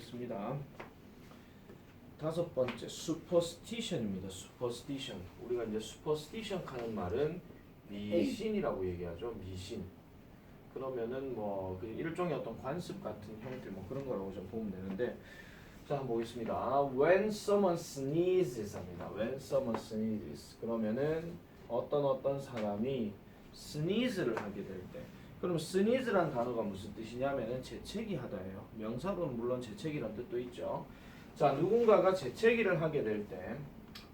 보겠습니다. 다섯 번째 superstition입니다. superstition. 우리가 이제 superstition 하는 말은 미신이라고 얘기하죠. 미신. 그러면은 뭐 그 일종의 어떤 관습 같은 형태 뭐 그런 거라고 좀 보면 되는데 자 한번 보겠습니다. When someone sneezes 합니다. When someone sneezes 그러면은 어떤 어떤 사람이 sneeze를 하게 될 때. 그럼 sneeze란 단어가 무슨 뜻이냐면은 재채기 하다예요. 명사로는 물론 재채기란 뜻도 있죠. 자 누군가가 재채기를 하게 될 때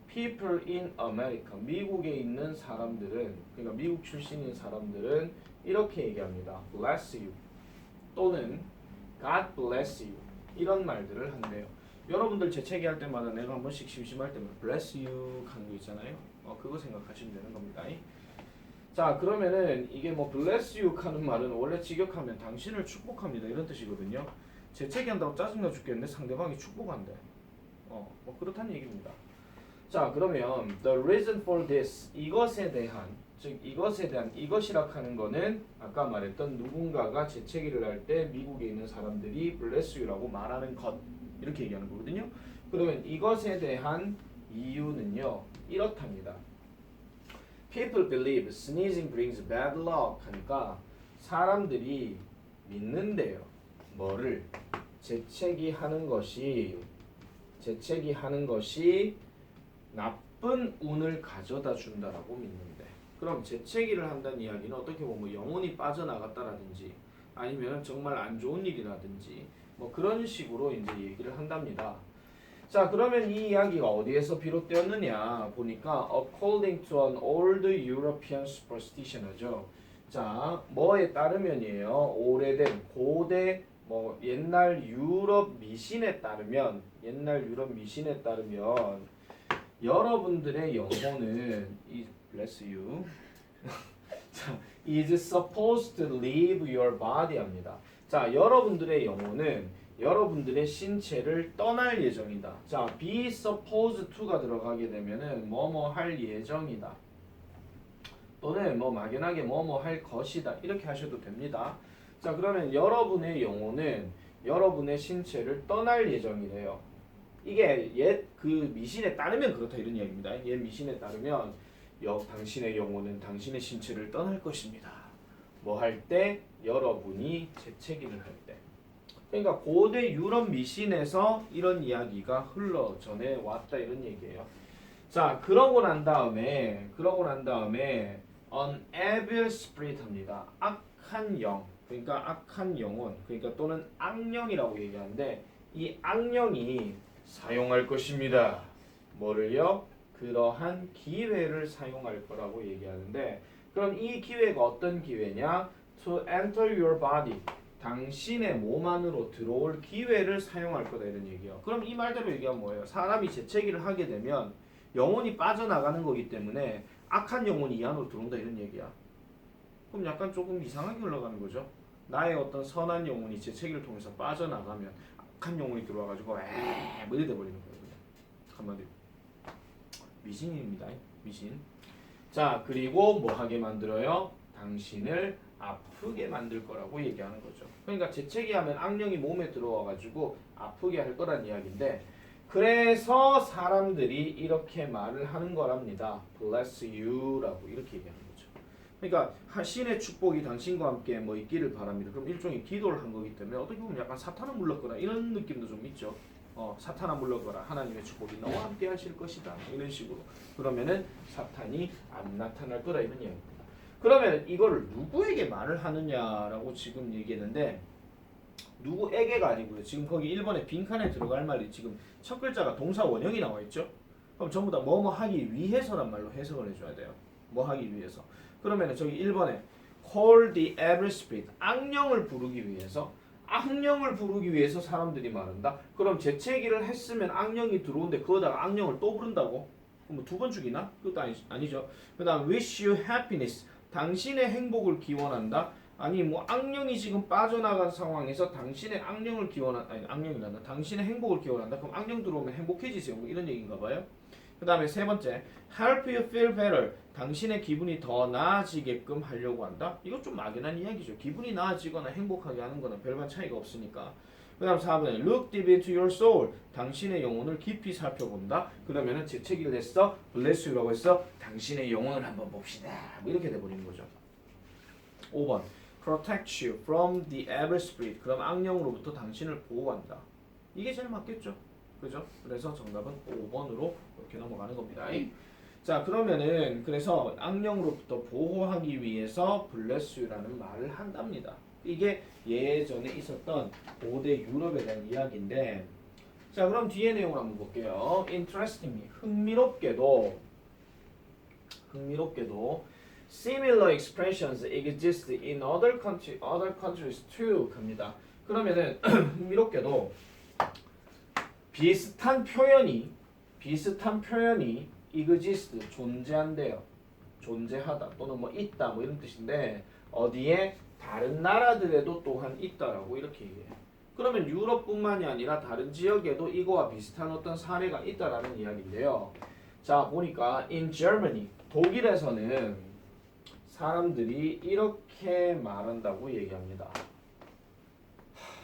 people in America 미국에 있는 사람들은 그러니까 미국 출신인 사람들은 이렇게 얘기합니다. bless you 또는 God bless you 이런 말들을 한대요. 여러분들 재채기 할 때마다 내가 한 번씩 심심할 때마다 bless you 하는 거 있잖아요. 어, 그거 생각하시면 되는 겁니다. 자 그러면은 이게 뭐 bless you 하는 말은 원래 직역하면 당신을 축복합니다 이런 뜻이거든요. 재채기 한다고 짜증나 죽겠는데 상대방이 축복한대. 어, 뭐 그렇다는 얘기입니다. 자 그러면 the reason for this 이것에 대한 즉 이것에 대한 이것이라 하는 거는 아까 말했던 누군가가 재채기를 할 때 미국에 있는 사람들이 bless you라고 말하는 것 이렇게 얘기하는 거거든요. 그러면 이것에 대한 이유는요 이렇답니다. People believe sneezing brings bad luck 하니까 사람들이 믿는데요. 뭐를 재채기 하는 것이 재채기 하는 것이 나쁜 운을 가져다 준다라고 믿는데 그럼 재채기를 한다는 이야기는 어떻게 보면 뭐 영혼이 빠져나갔다라든지 아니면 정말 안 좋은 일이라든지 뭐 그런 식으로 이제 얘기를 한답니다. 자 그러면 이 이야기가 어디에서 비롯되었느냐 보니까 according to an old European superstition 하죠. 자 뭐에 따르면이에요. 오래된 고대 뭐 옛날 유럽 미신에 따르면 옛날 유럽 미신에 따르면 여러분들의 영혼은 이 bless you 자, is supposed to leave your body 합니다. 자, 여러분들의 영혼은 여러분들의 신체를 떠날 예정이다. 자, be supposed to가 들어가게 되면은 뭐뭐 할 예정이다. 또는 뭐 막연하게 뭐뭐 할 것이다. 이렇게 하셔도 됩니다. 자, 그러면 여러분의 영혼은 여러분의 신체를 떠날 예정이래요. 이게 옛 그 미신에 따르면 그렇다 이런 이야기입니다. 옛 미신에 따르면 여, 당신의 영혼은 당신의 신체를 떠날 것입니다. 뭐 할 때 여러분이 재채기를 할 때. 그러니까 고대 유럽 미신에서 이런 이야기가 흘러 전해 왔다 이런 얘기예요. 자, 그러고 난 다음에 그러고 난 다음에 an evil spirit 합니다. 악한 영. 그러니까 악한 영혼. 그러니까 또는 악령이라고 얘기하는데 이 악령이 사용할 것입니다. 뭐를요? 그러한 기회를 사용할 거라고 얘기하는데 그럼 이 기회가 어떤 기회냐? To enter your body. 당신의 몸 안으로 들어올 기회를 사용할 거다 이런 얘기예요. 그럼 이 말대로 얘기하면 뭐예요? 사람이 재채기를 하게 되면 영혼이 빠져나가는 거기 때문에 악한 영혼이 이 안으로 들어온다 이런 얘기야. 그럼 약간 조금 이상하게 흘러가는 거죠. 나의 어떤 선한 영혼이 재채기를 통해서 빠져나가면 악한 영혼이 들어와가지고 에뭐 이래 돼버리는 거예요. 한마디로. 미신입니다. 미신. 자, 그리고 뭐 하게 만들어요? 당신을 아프게 만들 거라고 얘기하는 거죠. 그러니까 재채기 하면 악령이 몸에 들어와 가지고 아프게 할 거란 이야기인데 그래서 사람들이 이렇게 말을 하는 거랍니다. bless you라고 이렇게 얘기하는 거죠. 그러니까 하- 신의 축복이 당신과 함께 뭐 있기를 바랍니다. 그럼 일종의 기도를 한 거기 때문에 어떻게 보면 약간 사탄을 물렀거나 이런 느낌도 좀 있죠. 어, 사탄아 물러거라 하나님의 축복이 너와 함께 하실 것이다 이런 식으로 그러면은 사탄이 안 나타날 거다 이런 이야기입니다 그러면 이거를 누구에게 말을 하느냐라고 지금 얘기했는데 누구에게가 아니고요 지금 거기 1번에 빈칸에 들어갈 말이 지금 첫 글자가 동사 원형이 나와 있죠 그럼 전부 다 뭐뭐 하기 위해서란 말로 해석을 해줘야 돼요 뭐 하기 위해서 그러면은 저기 1번에 call the evil spirit 악령을 부르기 위해서 악령을 부르기 위해서 사람들이 말한다. 그럼 재채기를 했으면 악령이 들어오는데 그거다가 악령을 또 부른다고? 그럼 두번 죽이나? 그것도 아니, 아니죠. 그 다음 wish you happiness. 당신의 행복을 기원한다. 아니 뭐 악령이 지금 빠져나간 상황에서 당신의 악령을 기원한 아니 악령이란다. 당신의 행복을 기원한다. 그럼 악령 들어오면 행복해지세요. 뭐 이런 얘기인가 봐요. 그 다음에 세 번째 help you feel better. 당신의 기분이 더 나아지게끔 하려고 한다. 이거 좀 막연한 이야기죠. 기분이 나아지거나 행복하게 하는 거는 별반 차이가 없으니까. 그 다음 4번에 look deep into your soul. 당신의 영혼을 깊이 살펴본다. 그러면은 재채기를 했어. bless you라고 했어. 당신의 영혼을 한번 봅시다. 뭐 이렇게 돼버리는 거죠. 5번 protect you from the evil spirit. 그럼 악령으로부터 당신을 보호한다. 이게 제일 맞겠죠. 그죠? 그래서 정답은 5번으로 이렇게 넘어가는 겁니다. 자 그러면은 그래서 악령으로부터 보호하기 위해서 bless you라는 말을 한답니다. 이게 예전에 있었던 고대 유럽에 대한 이야기인데 자 그럼 뒤에 내용을 한번 볼게요. Interestingly 흥미롭게도 흥미롭게도 similar expressions exist in other country other countries too 갑니다. 그러면은 흥미롭게도 비슷한 표현이 비슷한 표현이 exist 존재한대요. 존재하다 또는 뭐 있다 뭐 이런 뜻인데 어디에 다른 나라들에도 또한 있다라고 이렇게 얘기해요. 그러면 유럽뿐만이 아니라 다른 지역에도 이거와 비슷한 어떤 사례가 있다라는 이야기인데요. 자 보니까 in Germany 독일에서는 사람들이 이렇게 말한다고 얘기합니다. 하,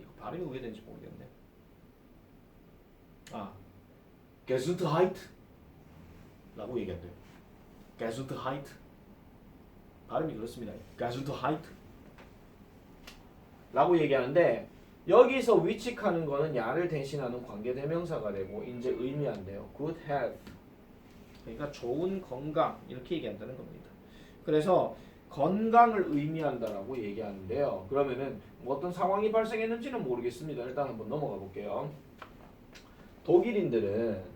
이거 발음이 왜 되는지 모르겠네. 아, Gesundheit 라고 얘기한대요. Gesundheit 발음이 그렇습니다. Gesundheit 라고 얘기하는데 여기서 위치하는 거는 야를 대신하는 관계 대명사가 되고 이제 의미한대요. Good health 그러니까 좋은 건강 이렇게 얘기한다는 겁니다. 그래서 건강을 의미한다라고 얘기하는데요. 그러면은 뭐 어떤 상황이 발생했는지는 모르겠습니다. 일단 한번 넘어가 볼게요. 독일인들은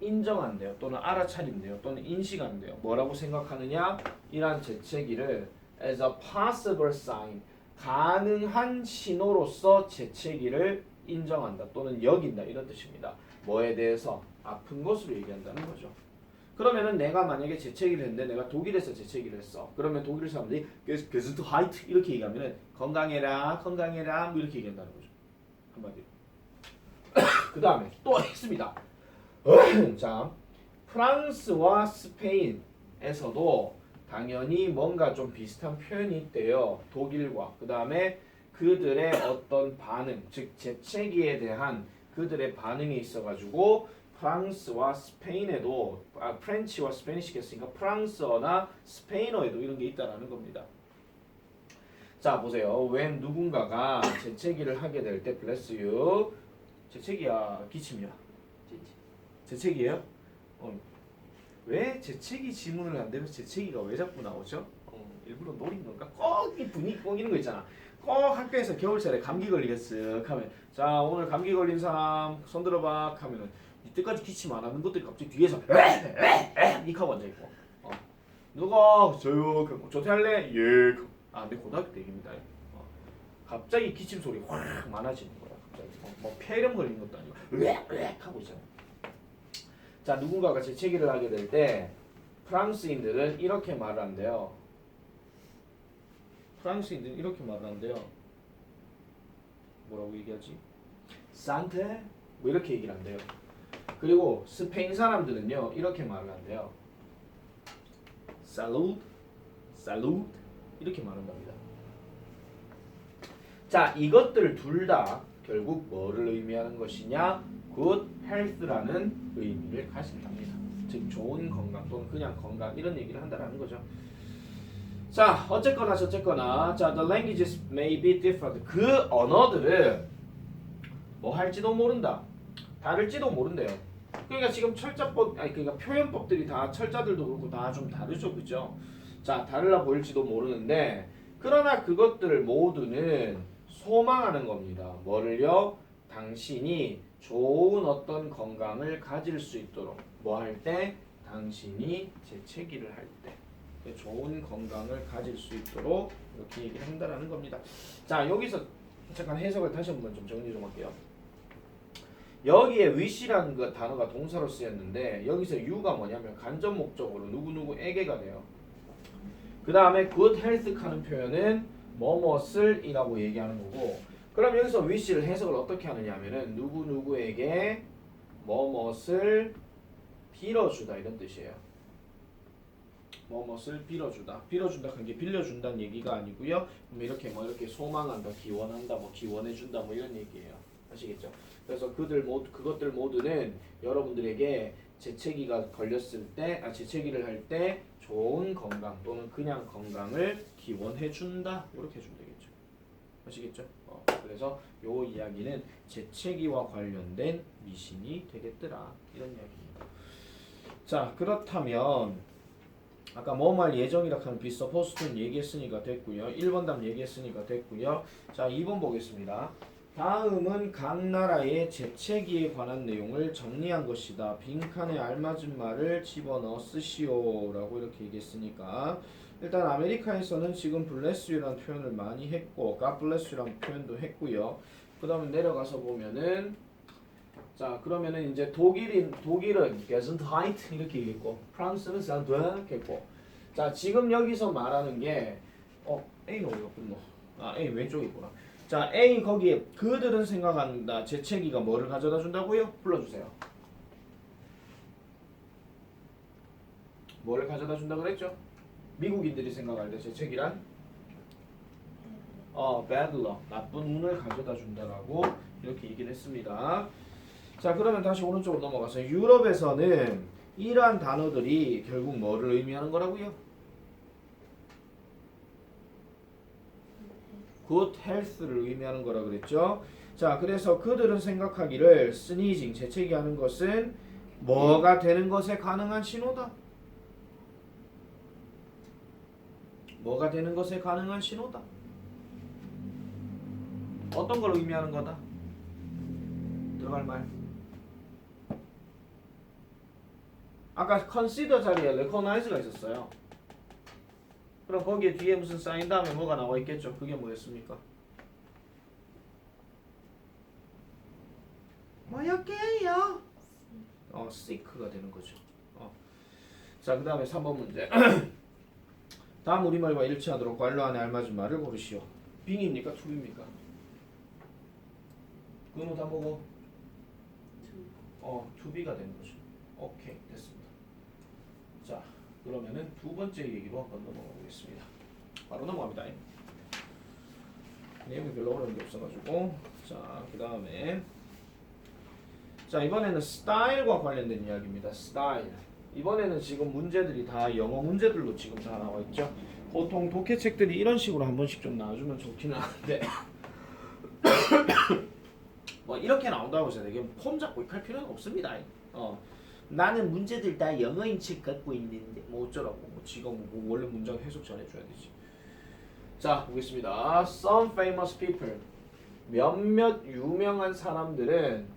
인정한대요. 또는 알아차린대요. 또는 인식한대요. 뭐라고 생각하느냐? 이러한 재채기를 as a possible sign 가능한 신호로서 재채기를 인정한다 또는 여긴다 이런 뜻입니다. 뭐에 대해서 아픈 것으로 얘기한다는 거죠. 그러면은 내가 만약에 재채기를 했는데 내가 독일에서 재채기를 했어. 그러면 독일 사람들이 게스트 하이트 이렇게 얘기하면은 건강해라 건강해라 뭐 이렇게 얘기한다는 거죠. 한마디로. 그 다음에 또 있습니다. 자 프랑스와 스페인에서도 당연히 뭔가 좀 비슷한 표현이 있대요. 독일과 그 다음에 그들의 어떤 반응, 즉 재채기에 대한 그들의 반응이 있어가지고 프랑스와 스페인에도 아 프렌치와 스페니시겠으니까 프랑스어나 스페인어에도 이런 게 있다라는 겁니다. 자 보세요. 웬 누군가가 재채기를 하게 될 때 bless you 재채기야 기침이야 재채기예요? 어. 왜 재채기 지문을 안 되면 재채기가 왜 자꾸 나오죠? 어, 일부러 노린 건가? 꼭이 분위기 꽁이는 거 있잖아. 꼭 학교에서 겨울철에 감기 걸리겠어 하면 자 오늘 감기 걸린 사람 손 들어봐 하면은 이때까지 기침 안 하는 것들이 갑자기 뒤에서 에에에 하고 앉아 있고 어. 누가 저요 조퇴할래 예아내 고등학교 때 얘기입니다 어. 갑자기 기침 소리 확 많아지는 거야 갑자기 어, 뭐 폐렴 걸린 것도 아니고 으악 하고 있잖아 자 누군가가 재채기를 하게 될 때 프랑스인들은 이렇게 말을 한대요. 프랑스인들은 이렇게 말을 한대요. 뭐라고 얘기하지? 산테? 뭐 이렇게 얘기를 한대요. 그리고 스페인 사람들은요 이렇게 말을 한대요. 살루드, 살루드 이렇게 말한답니다. 자 이것들 둘 다 결국 뭐를 의미하는 것이냐? Good health라는 의미를 가진답니다. 즉 좋은 건강 또는 그냥 건강 이런 얘기를 한다라는 거죠. 자 어쨌거나 저쨌거나 자 the languages may be different 그 언어들은 뭐 할지도 모른다 다를지도 모른대요. 그러니까 지금 철자법 아니 그러니까 표현법들이 다 철자들도 그렇고 다 좀 다르죠, 그죠? 자 다르라 보일지도 모르는데 그러나 그것들 모두는 소망하는 겁니다. 뭐를요? 당신이 좋은 어떤 건강을 가질 수 있도록 뭐 할 때 당신이 재채기를 할 때 좋은 건강을 가질 수 있도록 이렇게 얘기를 한다라는 겁니다. 자 여기서 잠깐 해석을 다시 한번 좀 정리 좀 할게요. 여기에 wish라는 그 단어가 동사로 쓰였는데 여기서 you가 뭐냐면 간접 목적으로 누구누구에게가 돼요. 그 다음에 good health 하는 표현은 뭐뭇을 이라고 얘기하는 거고 그럼 여기서 wish를 해석을 어떻게 하느냐 하면은 누구 누구에게 뭐뭇을 빌어주다 이런 뜻이에요. 뭐뭇을 빌어주다. 빌어준다 한게 빌려준다는 얘기가 아니고요. 뭐 이렇게 뭐 이렇게 소망한다, 기원한다, 뭐 기원해준다, 뭐 이런 얘기예요. 아시겠죠? 그래서 그들 모두 그것들 모두는 여러분들에게 재채기가 걸렸을 때, 아 재채기를 할 때 좋은 건강 또는 그냥 건강을 기원해준다. 이렇게 해주면 되겠죠. 아시겠죠? 어, 그래서 요 이야기는 재채기와 관련된 미신이 되겠더라 이런 이야기입니다. 자 그렇다면 아까 뭐말 예정이라 하는 비서 포스트는 얘기했으니까 됐고요. 1번 답 얘기했으니까 됐고요. 자 2번 보겠습니다. 다음은 각 나라의 재채기에 관한 내용을 정리한 것이다. 빈칸에 알맞은 말을 집어넣어 쓰시오 라고 이렇게 얘기했으니까 일단 아메리카에서는 지금 bless you라는 표현을 많이 했고 God bless you라는 표현도 했고요. 그 다음에 내려가서 보면은 자 그러면은 이제 독일인 독일은 Gesundheit 이렇게 얘기했고 프랑스는 Santé 이렇게 했고 자 지금 여기서 말하는 게어 A는 어디 갔군요? 아 A 왼쪽에 있구나. 자 A 거기에 그들은 생각한다 재채기가 뭐를 가져다 준다고요? 불러주세요. 뭐를 가져다 준다 그랬죠? 미국인들이 생각할 때 재채기란 어 bad luck 나쁜 운을 가져다 준다라고 이렇게 얘기를 했습니다. 자 그러면 다시 오른쪽으로 넘어가서 유럽에서는 이러한 단어들이 결국 뭐를 의미하는 거라고요? good health를 의미하는 거라 그랬죠. 자 그래서 그들은 생각하기를 sneezing 재채기 하는 것은 뭐가 되는 것에 가능한 신호다. 뭐가 되는 것에 가능한 신호다. 어떤 걸 의미하는 거다? 들어갈 말. 아까 consider 자리에 recognize가 있었어요. 그럼 거기에 뒤에 무슨 사인 다음에 뭐가 나와 있겠죠? 그게 뭐였습니까? 뭐였게요? 어, sick가 되는 거죠. 어. 자, 그 다음에 3번 문제. 다음 우리말과 일치하도록 관로 안에 알맞은 말을 고르시오. 빙입니까? 투입니까? 그노 다 보고 어, 투비가 되는 거죠. 오케이, 됐습니다. 자, 그러면은 두 번째 얘기로 한번 넘어가 보겠습니다. 바로 넘어갑니다. 내용이 별로 어려운 게 없어가지고 자, 그 다음에 자 이번에는 스타일과 관련된 이야기입니다. 스타일. 이번에는 지금 문제들이 다 영어 문제들로 지금 다 나와 있죠. 보통 독해책들이 이런 식으로 한 번씩 좀 나와주면 좋기는 한데 뭐 이렇게 나온다고 해서 되게 폼 잡고 할 필요는 없습니다. 어. 나는 문제들 다 영어인 책 갖고 있는데 뭐 어쩌라고 뭐 지가 뭐 원래 문장 해석 잘해줘야 되지. 자 보겠습니다. Some famous people 몇몇 유명한 사람들은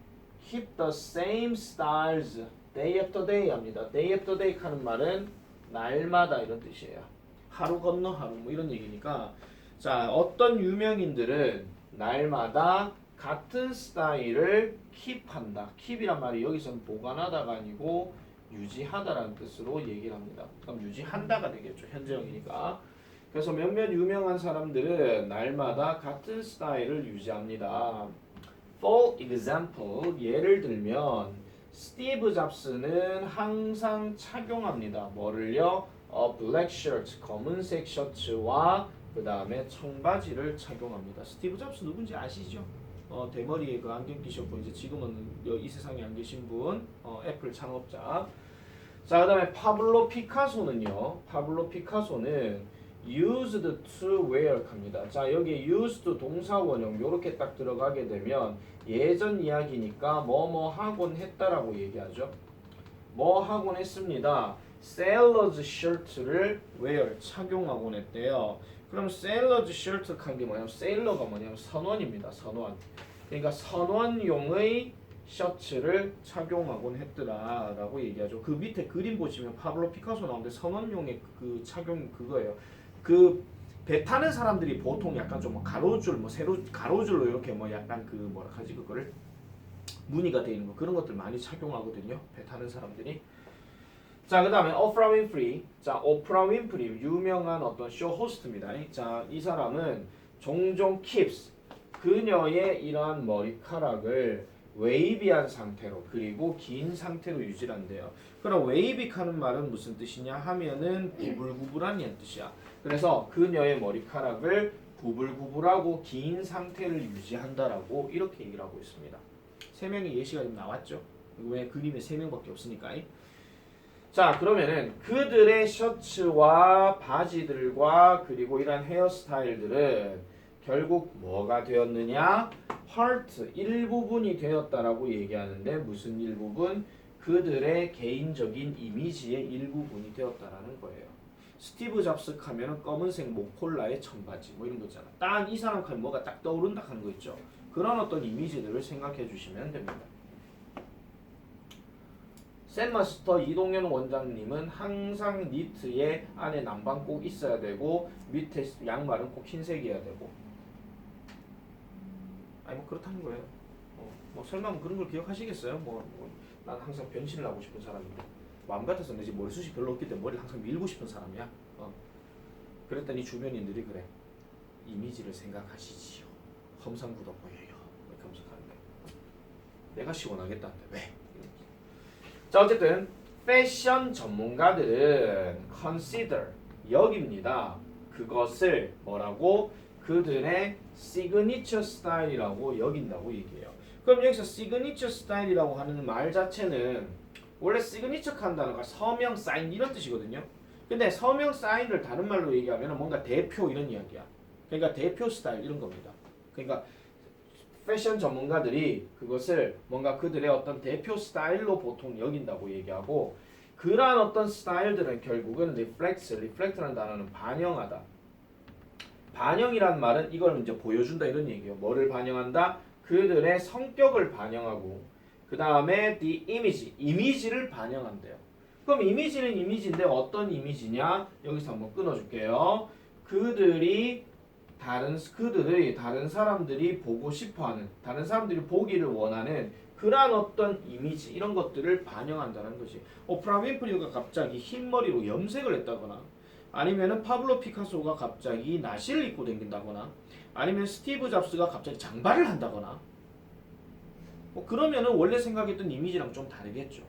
keep the same styles day after day 합니다. day after day 하는 말은 날마다 이런 뜻이에요. 하루 건너 하루 뭐 이런 얘기니까 자 어떤 유명인들은 날마다 같은 스타일을 킵한다. 킵이란 말이 여기서는 보관하다가 아니고 유지하다라는 뜻으로 얘기를 합니다. 그럼 유지한다가 되겠죠. 현재형이니까. 그래서 몇몇 유명한 사람들은 날마다 같은 스타일을 유지합니다. For example, 예를 들면 스티브 잡스는 항상 착용합니다. 뭐를요? 어, black shirt, 검은색 셔츠와 그 다음에 청바지를 착용합니다. 스티브 잡스 누군지 아시죠? 어, 대머리에 그 안경 끼셨고 이제 지금은 여- 이 세상에 안 계신 분, 어, 애플 창업자. 자, 그 다음에 파블로 피카소는요. 파블로 피카소는 used to wear 합니다. 자, 여기 used 동사 원형 요렇게 딱 들어가게 되면 예전 이야기니까 뭐 뭐 하곤 했다라고 얘기하죠. 뭐 하곤 했습니다. sailor's shirt를 wear 착용하곤 했대요. 그럼 sailor's shirt 한게 뭐냐면 sailor가 뭐냐면 선원입니다. 선원. 그러니까 선원용의 셔츠를 착용하곤 했더라라고 얘기하죠. 그 밑에 그림 보시면 파블로 피카소 나오는데 선원용의 그 착용 그거예요. 그 배 타는 사람들이 보통 약간 좀뭐 가로줄 뭐 세로 가로줄로 이렇게 뭐 약간 그 뭐라 하지 그거를 무늬가 되어 있는 거 그런 것들 많이 착용하거든요. 배 타는 사람들이. 자, 그 다음에 오프라 윈프리. 자, 오프라 윈프리 유명한 어떤 쇼 호스트입니다. 자, 이 사람은 종종 keeps 그녀의 이러한 머리카락을 웨이비한 상태로 그리고 긴 상태로 유지한대요. 그럼 웨이빅하는 말은 무슨 뜻이냐 하면은 구불구불한이란 뜻이야. 그래서 그녀의 머리카락을 구불구불하고 긴 상태를 유지한다라고 이렇게 얘기를 하고 있습니다. 세 명의 예시가 지금 나왔죠. 왜 그림에 세 명밖에 없으니까. 자 그러면은 그들의 셔츠와 바지들과 그리고 이런 헤어스타일들은 결국 뭐가 되었느냐? 하트 일부분이 되었다라고 얘기하는데 무슨 일부분? 그들의 개인적인 이미지의 일부분이 되었다라는 거예요. 스티브 잡스 하면은 검은색 목폴라의 청바지 뭐 이런 거 있잖아. 딱 이 사람 하면 뭐가 딱 떠오른다 하는 거 있죠. 그런 어떤 이미지들을 생각해 주시면 됩니다. 샌마스터 이동현 원장님은 항상 니트에 안에 남방 꼭 있어야 되고 밑에 양말은 꼭 흰색이어야 되고 아니 뭐 그렇다는 거예요. 어, 뭐 설마 뭐 그런 걸 기억하시겠어요? 뭐, 뭐, 난 항상 변신을 하고 싶은 사람인데 마음 같아서 내 지금 머리숱이 별로 없기 때문에 머리를 항상 밀고 싶은 사람이야. 어. 그랬더니 주변인들이 그래 이미지를 생각하시지요. 험상궂어 보여요. 이렇게 하면서 가는데 내가 시원하겠다는데 왜? 자 어쨌든 패션 전문가들은 consider 여깁니다. 그것을 뭐라고 그들의 시그니처 스타일이라고 여긴다고 얘기해요. 그럼 여기서 시그니처 스타일이라고 하는 말 자체는 원래 시그니처 한 단어가 서명 사인 이런 뜻이거든요. 근데 서명 사인을 다른 말로 얘기하면 뭔가 대표 이런 이야기야. 그러니까 대표 스타일 이런 겁니다. 그러니까 패션 전문가들이 그것을 뭔가 그들의 어떤 대표 스타일로 보통 여긴다고 얘기하고 그러한 어떤 스타일들은 결국은 reflects, reflect라는 단어는 반영하다. 반영이란 말은 이걸 이제 보여준다 이런 얘기예요. 뭐를 반영한다? 그들의 성격을 반영하고 그 다음에 the image, 이미지를 반영한대요. 그럼 이미지는 이미지인데 어떤 이미지냐? 여기서 한번 끊어줄게요. 그들이 다른 그들의 다른 사람들이 보고 싶어하는 다른 사람들이 보기를 원하는 그러한 어떤 이미지 이런 것들을 반영한다는 것이 오프라 윈프리가 갑자기 흰 머리로 염색을 했다거나 아니면은 파블로 피카소가 갑자기 나시를 입고 다닌다거나 아니면 스티브 잡스가 갑자기 장발을 한다거나 뭐 그러면은 원래 생각했던 이미지랑 좀 다르겠죠.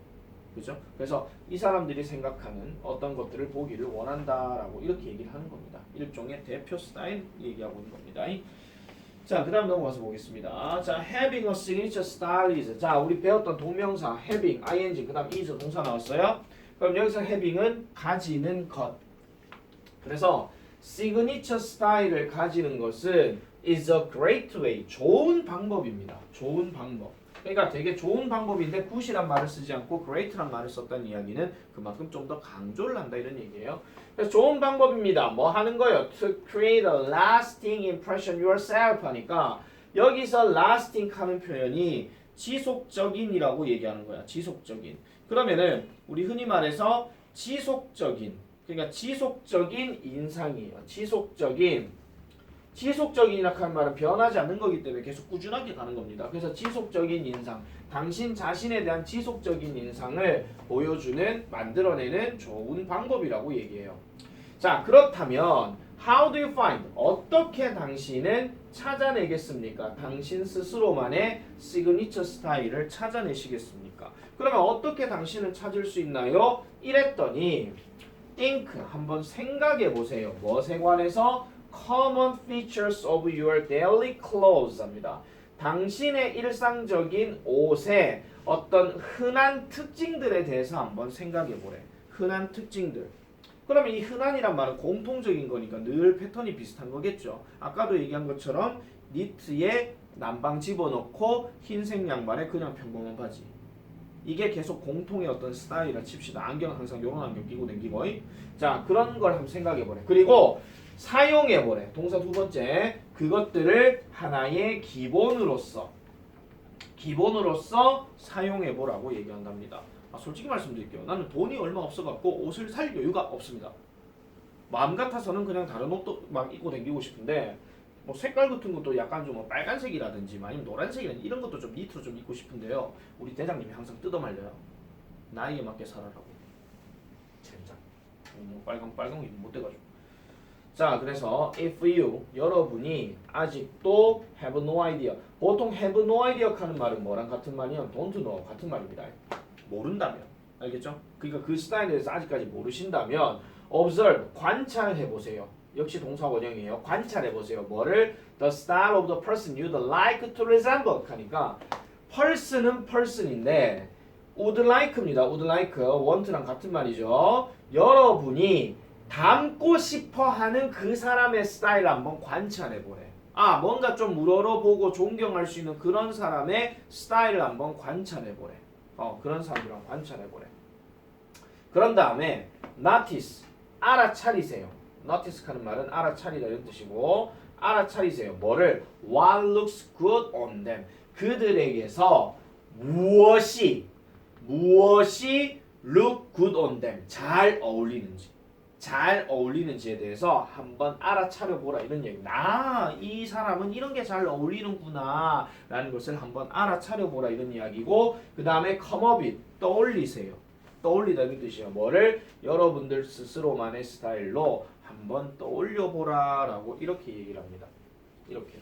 그죠? 그래서 이 사람들이 생각하는 어떤 것들을 보기를 원한다라고 이렇게 얘기를 하는 겁니다. 일종의 대표 스타일 얘기하고 있는 겁니다. 자, 그 다음 넘어가서 보겠습니다. 자, having a signature style is. 자, 우리 배웠던 동명사 having, ing, 그 다음 is 동사 나왔어요. 그럼 여기서 having은 가지는 것. 그래서 signature style을 가지는 것은 is a great way. 좋은 방법입니다. 좋은 방법. 그러니까 되게 좋은 방법인데 good이란 말을 쓰지 않고 great란 말을 썼다는 이야기는 그만큼 좀 더 강조를 한다 이런 얘기예요. 그래서 좋은 방법입니다. 뭐 하는 거예요? To create a lasting impression yourself 하니까 여기서 lasting 하는 표현이 지속적인이라고 얘기하는 거야. 지속적인. 그러면은 우리 흔히 말해서 지속적인 그러니까 지속적인 인상이에요. 지속적인 지속적인이라 하는 말은 변하지 않는 거기 때문에 계속 꾸준하게 가는 겁니다. 그래서 지속적인 인상, 당신 자신에 대한 지속적인 인상을 보여주는, 만들어내는 좋은 방법이라고 얘기해요. 자, 그렇다면 How do you find? 어떻게 당신은 찾아내겠습니까? 당신 스스로만의 시그니처 스타일을 찾아내시겠습니까? 그러면 어떻게 당신은 찾을 수 있나요? 이랬더니 think 한번 생각해 보세요. 무엇에 관해서 common features of your daily clothes 합니다. 당신의 일상적인 옷의 어떤 흔한 특징들에 대해서 한번 생각해 보래. 흔한 특징들. 그러면 이 흔한이란 말은 공통적인 거니까 늘 패턴이 비슷한 거겠죠. 아까도 얘기한 것처럼 니트에 남방 집어넣고 흰색 양말에 그냥 평범한 바지. 이게 계속 공통의 어떤 스타일이라 칩시다. 안경 항상 요런 안경 끼고 댕기고. 자, 그런 걸 한번 생각해 보래. 그리고 사용해 보래. 동사 두 번째. 그것들을 하나의 기본으로서 기본으로서 사용해 보라고 얘기한답니다. 아, 솔직히 말씀드릴게요. 나는 돈이 얼마 없어갖고 옷을 살 여유가 없습니다. 마음 같아서는 그냥 다른 옷도 막 입고 다니고 싶은데 뭐 색깔 같은 것도 약간 좀뭐 빨간색이라든지 아니면 노란색이라든지 이런 것도 좀 니트로 좀 입고 싶은데요. 우리 대장님이 항상 뜯어말려요. 나이에 맞게 살아라고. 젠장. 뭐 빨강 빨강 입못 돼가지고. 자, 그래서 if you 여러분이 아직도 have no idea. 보통 have no idea 하는 말은 뭐랑 같은 말이냐? don't know 같은 말입니다. 모른다면. 알겠죠? 그러니까 그 스타일에 대해서 아직까지 모르신다면 observe 관찰해 보세요. 역시 동사 원형이에요. 관찰해 보세요. 뭐를 the style of the person you'd like to resemble 하니까 person은 person인데 would like입니다. would like want랑 같은 말이죠. 여러분이 닮고 싶어 하는 그 사람의 스타일 한번 관찰해 보래. 아, 뭔가 좀 우러러보고 존경할 수 있는 그런 사람의 스타일을 한번 관찰해 보래. 어, 그런 사람이랑 관찰해 보래. 그런 다음에 notice 알아차리세요. Notice 하는 말은 알아차리다 이런 뜻이고 알아차리세요. 뭐를 what looks good on them 그들에게서 무엇이 무엇이 look good on them 잘 어울리는지 잘 어울리는지에 대해서 한번 알아차려 보라 이런 얘기. 나이 사람은 이런 게 잘 어울리는구나라는 것을 한번 알아차려 보라 이런 이야기고 그 다음에 with 떠올리세요. 떠올리다 이 뜻이에요. 뭐를 여러분들 스스로만의 스타일로 한번 떠올려 보라라고 이렇게 얘기를 합니다. 이렇게.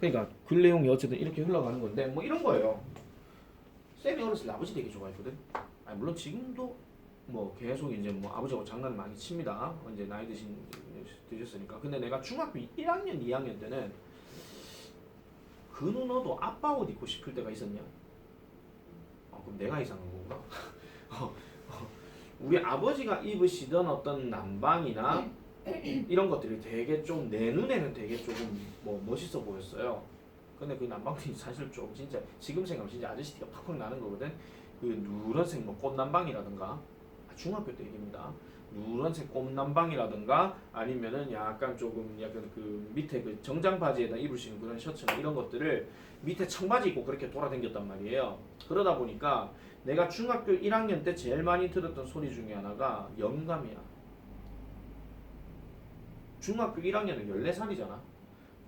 그러니까 글 내용이 어쨌든 이렇게 흘러가는 건데 뭐 이런 거예요. 쌤이 어렸을 때 아버지 되게 좋아했거든. 아니 물론 지금도 뭐 계속 이제 뭐 아버지하고 장난을 많이 칩니다. 이제 나이 드신 드셨으니까. 근데 내가 중학교 1학년, 2학년 때는 그 누나도 아빠 옷 입고 싶을 때가 있었냐? 어, 그럼 내가 이상한 건가? 어, 어, 우리 아버지가 입으시던 어떤 남방이나 이런 것들이 되게 좀 내 눈에는 되게 조금 뭐 멋있어 보였어요. 근데 그 남방이 사실 좀 진짜 지금 생각하면 진짜 아저씨 티가 팍팍 나는 거거든. 그 누런색 뭐 꽃남방이라든가 아, 중학교 때 얘기입니다. 누런색 꽃남방이라든가 아니면은 약간 조금 약간 그 밑에 그 정장 바지에다 입을 수 있는 그런 셔츠나 이런 것들을 밑에 청바지 입고 그렇게 돌아다녔단 말이에요. 그러다 보니까 내가 중학교 1학년 때 제일 많이 들었던 소리 중에 하나가 영감이야. 중학교 1학년은 14살이잖아.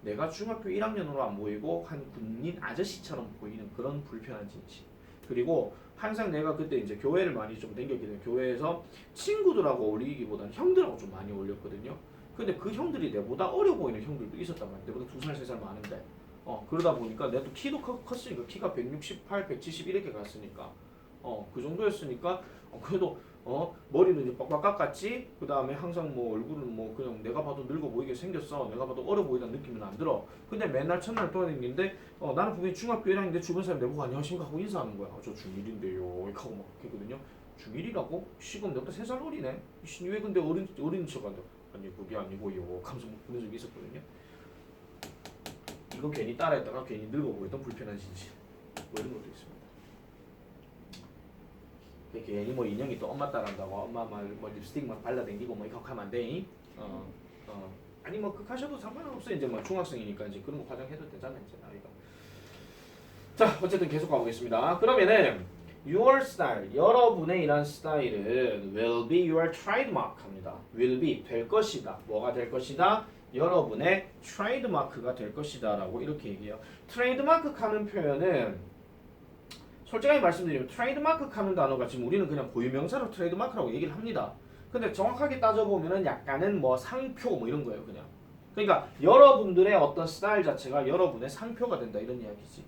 내가 중학교 1학년으로 안 보이고 한 군인 아저씨처럼 보이는 그런 불편한 진실. 그리고 항상 내가 그때 이제 교회를 많이 좀 댕겼기 때문에 교회에서 친구들하고 어울리기보다는 형들하고 좀 많이 어울렸거든요. 근데 그 형들이 내보다 어려 보이는 형들도 있었단 말이야. 내보다 두 살, 세 살 많은데. 어, 그러다 보니까 내가 또 키도 커- 컸으니까 키가 168, 170 이렇게 갔으니까 어, 그 정도였으니까 어, 그래도 어, 머리는 이제 빡빡 깎았지. 그 다음에 항상 뭐 얼굴은 뭐 그냥 내가 봐도 늙어 보이게 생겼어. 내가 봐도 어려 보이다는 느낌은 안 들어. 근데 맨날 첫날 돌아다니는데 어, 나는 분명히 중학교 1학년인데 주변 사람 내보고 안녕하십니까 하고 인사하는 거야. 어, 저 중1인데요. 이렇게 하고 막 했거든요. 중1이라고? 시금 내보다 3살 어리네. 이씨, 왜 근데 어린, 어린 척 한다. 아니 그게 아니고요. 뭐 그런 적이 있었거든요. 이거 괜히 따라했다가 괜히 늙어 보였던 불편한 진실. 뭐 이런 것도 있습니다. 괜히 뭐 인형이 또 엄마 따라한다고 엄마 말뭐 립스틱만 발라댕기고 뭐 이렇게 하면 안 돼. 어, 어. 아니 뭐그 하셔도 상관없어 이제 뭐 중학생이니까 이제 그런 거 화장해도 되잖아 이제 나이가. 자 어쨌든 계속 가보겠습니다. 그러면은 your style 여러분의 이런 스타일은 will be your trademark 합니다. will be 될 것이다. 뭐가 될 것이다? 여러분의 트레이드마크가 될 것이다라고 이렇게 얘기해요. 트레이드마크 하는 표현은 솔직하게 말씀드리면 트레이드마크 하는 단어가 지금 우리는 그냥 고유명사로 트레이드마크라고 얘기를 합니다. 근데 정확하게 따져보면은 약간은 뭐 상표 뭐 이런 거예요 그냥. 그러니까 여러분들의 어떤 스타일 자체가 여러분의 상표가 된다 이런 이야기지.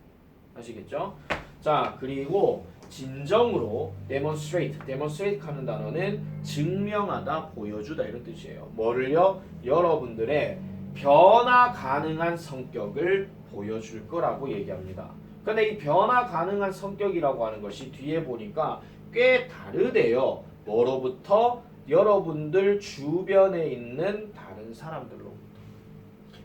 아시겠죠? 자 그리고 진정으로 demonstrate, demonstrate 하는 단어는 증명하다, 보여주다 이런 뜻이에요. 뭐를요? 여러분들의 변화 가능한 성격을 보여줄 거라고 얘기합니다. 근데 이 변화 가능한 성격이라고 하는 것이 뒤에 보니까 꽤 다르대요. 뭐로부터? 여러분들 주변에 있는 다른 사람들로부터.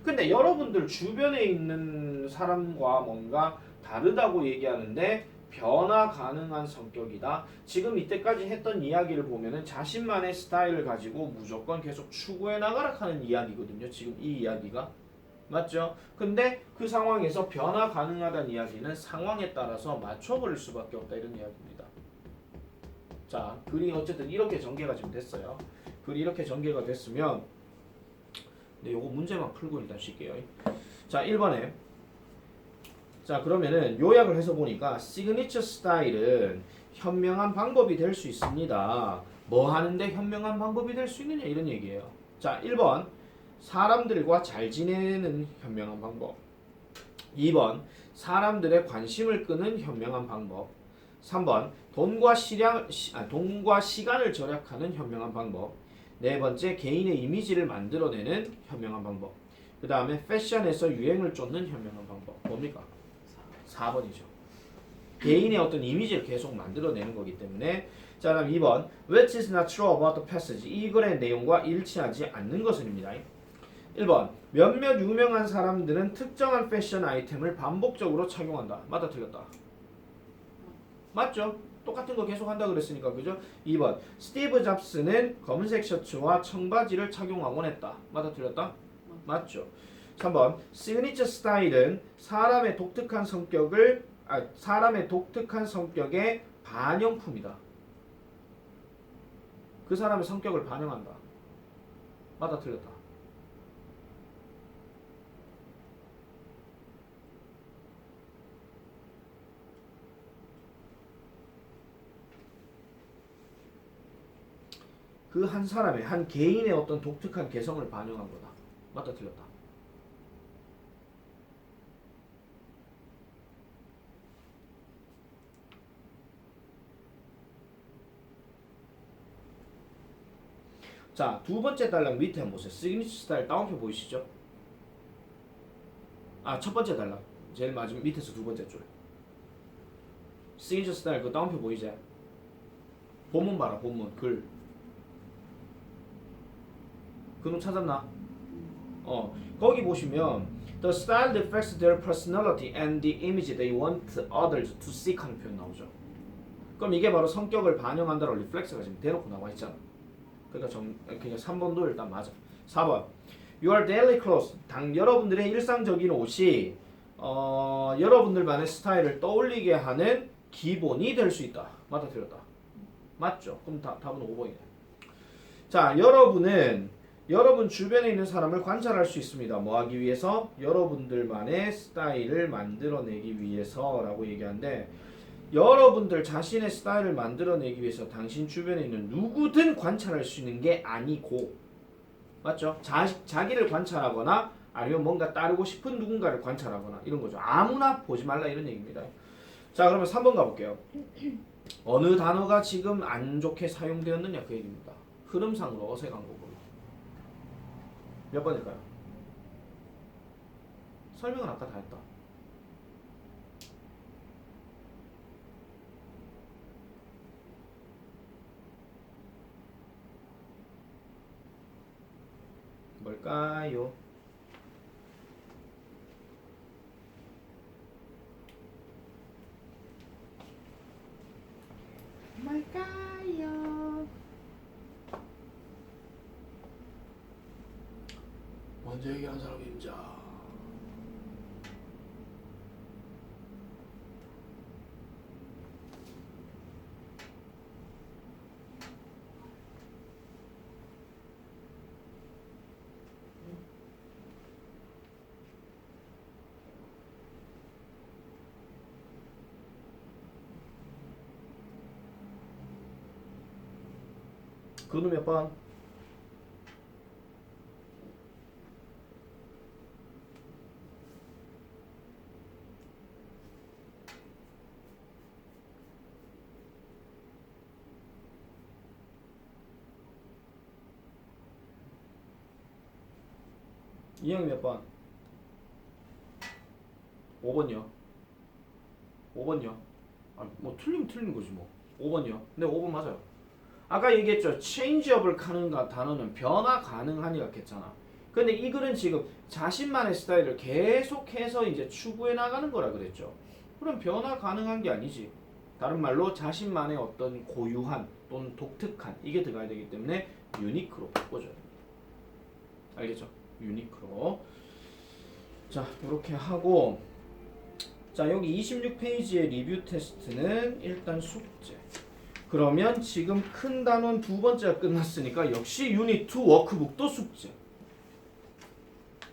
근데 여러분들 주변에 있는 사람과 뭔가 다르다고 얘기하는데 변화 가능한 성격이다. 지금 이때까지 했던 이야기를 보면은 자신만의 스타일을 가지고 무조건 계속 추구해 나가라 하는 이야기거든요. 지금 이 이야기가 맞죠? 근데 그 상황에서 변화 가능하다는 이야기는 상황에 따라서 맞춰버릴 수밖에 없다 이런 이야기입니다. 자, 글이 어쨌든 이렇게 전개가 지금 됐어요. 글이 이렇게 전개가 됐으면 네, 요거 문제만 풀고 일단 쉴게요. 자, 1번에 자 그러면은 요약을 해서 보니까 시그니처 스타일은 현명한 방법이 될 수 있습니다. 뭐 하는데 현명한 방법이 될 수 있느냐 이런 얘기예요. 자, 1번 사람들과 잘 지내는 현명한 방법. 2번 사람들의 관심을 끄는 현명한 방법. 3번 돈과 시량 시, 아, 돈과 시간을 절약하는 현명한 방법. 네 번째 개인의 이미지를 만들어내는 현명한 방법. 그 다음에 패션에서 유행을 쫓는 현명한 방법. 뭡니까? 4번이죠. 개인의 어떤 이미지를 계속 만들어내는 거기 때문에 자 그럼 2번 Which is not true about the passage 이 글의 내용과 일치하지 않는 것은입니다. 1번 몇몇 유명한 사람들은 특정한 패션 아이템을 반복적으로 착용한다. 맞다 틀렸다. 맞죠? 똑같은 거 계속 한다 그랬으니까 그죠? 2번 스티브 잡스는 검은색 셔츠와 청바지를 착용하곤 했다. 맞다 틀렸다? 맞죠? 3번 시그니처 스타일은 사람의 독특한 성격을 아, 사람의 독특한 성격의 반영품이다. 그 사람의 성격을 반영한다. 맞다 틀렸다. 그 한 사람의 한 개인의 어떤 독특한 개성을 반영한 거다. 맞다 틀렸다. 자, 두 번째 달랑 밑에 한번 보세요. 시그니처 스타일 다운표 보이시죠? 아, 첫 번째 달랑. 제일 마지막 밑에서 두 번째 줄. 시그니처 스타일 그 다운표 보이지? 본문 봐라, 본문. 글. 그놈 찾았나? 어, 거기 보시면 The style reflects their personality and the image they want others to see 하는 표현 나오죠. 그럼 이게 바로 성격을 반영한다로 리플렉스가 지금 대놓고 나와 있잖아. 그러니까 정, 그냥 3번도 일단 맞아. 4번. Your daily clothes. 당 여러분들의 일상적인 옷이 어, 여러분들만의 스타일을 떠올리게 하는 기본이 될 수 있다. 맞다 틀렸다. 맞죠? 그럼 다, 답은 5번이네. 자, 여러분은 여러분 주변에 있는 사람을 관찰할 수 있습니다. 뭐 하기 위해서? 여러분들만의 스타일을 만들어내기 위해서라고 얘기하는데 여러분들 자신의 스타일을 만들어내기 위해서 당신 주변에 있는 누구든 관찰할 수 있는 게 아니고 맞죠? 자, 자기를 관찰하거나 아니면 뭔가 따르고 싶은 누군가를 관찰하거나 이런 거죠. 아무나 보지 말라 이런 얘기입니다. 자 그러면 3번 가볼게요. 어느 단어가 지금 안 좋게 사용되었느냐 그 얘기입니다. 흐름상으로 어색한 거고 몇 번일까요? 설명은 아까 다 했다. 뭘까요? 먼저 얘기한 사람이 임자. 그놈의 반 2행 몇 번? 5번이요. 5번이요. 아, 뭐 틀리면 틀린 거지 뭐. 5번이요. 근데 5번 맞아요. 아까 얘기했죠. change업을 하는 단어는 변화 가능하니가 겠잖아. 근데 이 글은 지금 자신만의 스타일을 계속해서 이제 추구해 나가는 거라 그랬죠. 그럼 변화 가능한 게 아니지. 다른 말로 자신만의 어떤 고유한 또는 독특한 이게 들어가야 되기 때문에 유니크로 바꿔줘야 됩니다. 알겠죠? 유니크로. 자, 이렇게 하고 자, 여기 26페이지의 리뷰 테스트는 일단 숙제. 그러면 지금 큰 단원 두 번째가 끝났으니까 역시 유닛 2 워크북도 숙제.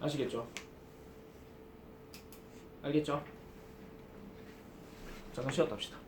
아시겠죠? 알겠죠? 잠깐 쉬었다 합시다.